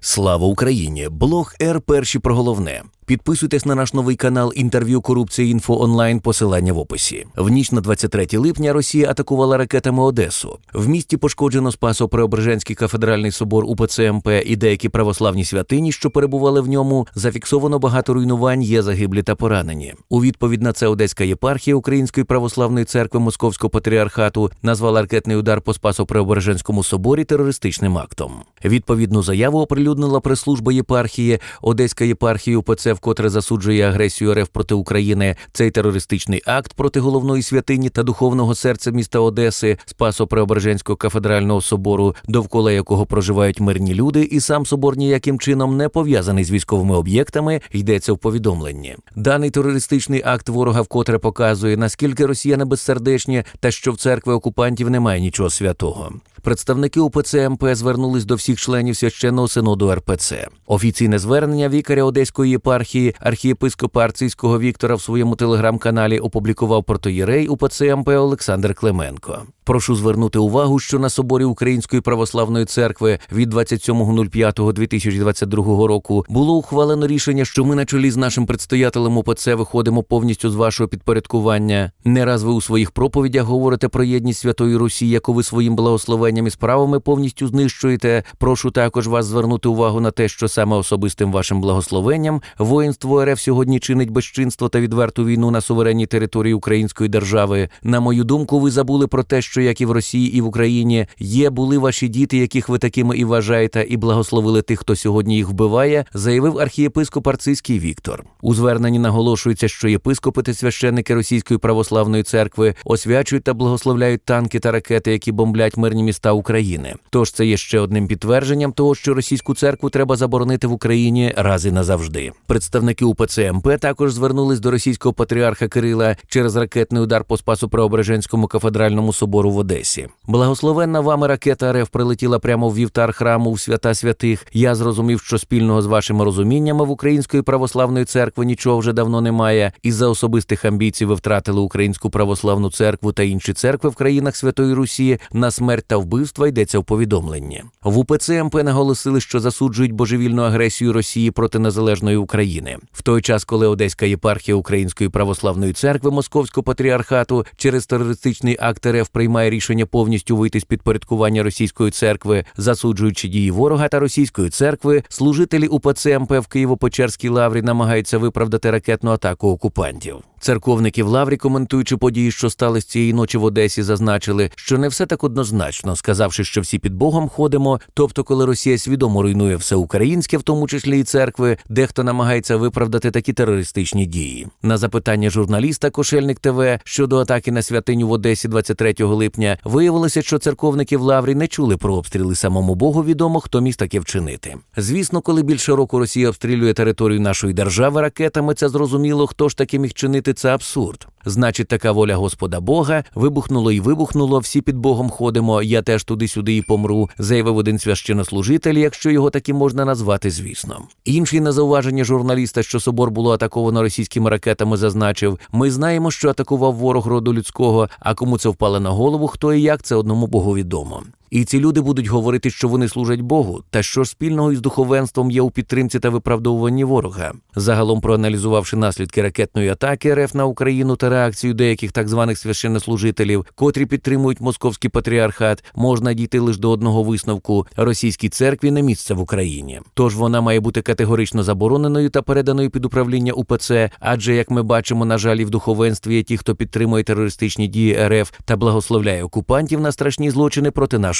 Слава Україні! Блог Р перші про головне. Підписуйтесь на наш новий канал інтерв'ю Корупція інфо онлайн. Посилання в описі. В ніч на 23 липня Росія атакувала ракетами Одесу. В місті пошкоджено Спасо-Преображенський кафедральний собор УПЦ МП і деякі православні святині, що перебували в ньому. Зафіксовано багато руйнувань, є загиблі та поранені. У відповідь на це Одеська єпархія Української православної церкви Московського патріархату назвала ракетний удар по Спасо-Преображенському соборі терористичним актом. Відповідну заяву оприлюднила прес-служба єпархії. Одеська єпархія УПЦ вкотре засуджує агресію РФ проти України. Цей терористичний акт проти головної святині та духовного серця міста Одеси, Спасо-Преображенського кафедрального собору, довкола якого проживають мирні люди, і сам собор ніяким чином не пов'язаний з військовими об'єктами, йдеться в повідомленні. Даний терористичний акт ворога вкотре показує, наскільки росіяни безсердечні та що в церкви окупантів немає нічого святого. Представники УПЦ МП звернулись до всіх членів священного синоду РПЦ. Офіційне звернення вікаря Одеської єпархії архієпископа Арцизького Віктора в своєму телеграм-каналі опублікував протоєрей УПЦ МП Олександр Клименко. Прошу звернути увагу, що на соборі Української православної церкви від 27.05.2022 року було ухвалено рішення, що ми на чолі з нашим предстоятелем УПЦ виходимо повністю з вашого підпорядкування. Не раз ви у своїх проповідях говорите про єдність Святої Русі, яку ви своїм благословенням і справами повністю знищуєте. Прошу також вас звернути увагу на те, що саме особистим вашим благословенням воїнство РФ сьогодні чинить безчинство та відверту війну на суверенній території Української держави. На мою думку, ви забули про те, що як і в Росії, і в Україні є були ваші діти, яких ви такими і вважаєте, і благословили тих, хто сьогодні їх вбиває, заявив архієпископ Арцизький Віктор. У зверненні наголошується, що єпископи та священники Російської православної церкви освячують та благословляють танки та ракети, які бомблять мирні міста України. Тож це є ще одним підтвердженням того, що російську церкву треба заборонити в Україні раз і назавжди. Представники УПЦ МП також звернулись до російського патріарха Кирила через ракетний удар по Спасу Преображенському кафедральному собору в Одесі. Благословенна вами ракета РФ прилетіла прямо в вівтар храму в свята святих. Я зрозумів, що спільного з вашими розуміннями в Української православної церкви нічого вже давно немає. Із-за особистих амбіцій ви втратили Українську православну церкву та інші церкви в країнах Святої Русі на смерть та вбивства йдеться в повідомленні. В УПЦ МП наголосили, що засуджують божевільну агресію Росії проти незалежної України. В той час, коли Одеська єпархія Української православної церкви Московського патріархату через терористичний акт РФ приймає рішення повністю вийти з підпорядкування російської церкви, засуджуючи дії ворога та російської церкви, служителі УПЦ МП в Києво-Печерській лаврі намагаються виправдати ракетну атаку окупантів. Церковники в лаврі, коментуючи події, що стались цієї ночі в Одесі, зазначили, що не все так однозначно, сказавши, що всі під Богом ходимо. Тобто, коли Росія свідомо руйнує все українське, в тому числі і церкви, дехто намагається виправдати такі терористичні дії. На запитання журналіста Кошельник ТВ щодо атаки на святиню в Одесі 23 липня виявилося, що церковники в лаврі не чули про обстріли самому Богу. Відомо, хто міг таке вчинити. Звісно, коли більше року Росія обстрілює територію нашої держави ракетами, це зрозуміло, хто ж таки міг чинити це абсурд. Значить, така воля Господа Бога вибухнуло і вибухнуло. Всі під Богом ходимо. Я теж туди-сюди і помру, заявив один священнослужитель, якщо його таки можна назвати, звісно. Інший на зауваження журналіста, що собор було атаковано російськими ракетами, зазначив: ми знаємо, що атакував ворог роду людського. А кому це впало на голову, хто і як це одному Богу відомо. І ці люди будуть говорити, що вони служать Богу, та що ж спільного із духовенством є у підтримці та виправдовуванні ворога. Загалом, проаналізувавши наслідки ракетної атаки РФ на Україну та реакцію деяких так званих священнослужителів, котрі підтримують московський патріархат, можна дійти лише до одного висновку: російській церкві не місце в Україні. Тож вона має бути категорично забороненою та переданою під управління УПЦ, адже як ми бачимо, на жаль, і в духовенстві є ті, хто підтримує терористичні дії РФ та благословляє окупантів на страшні злочини проти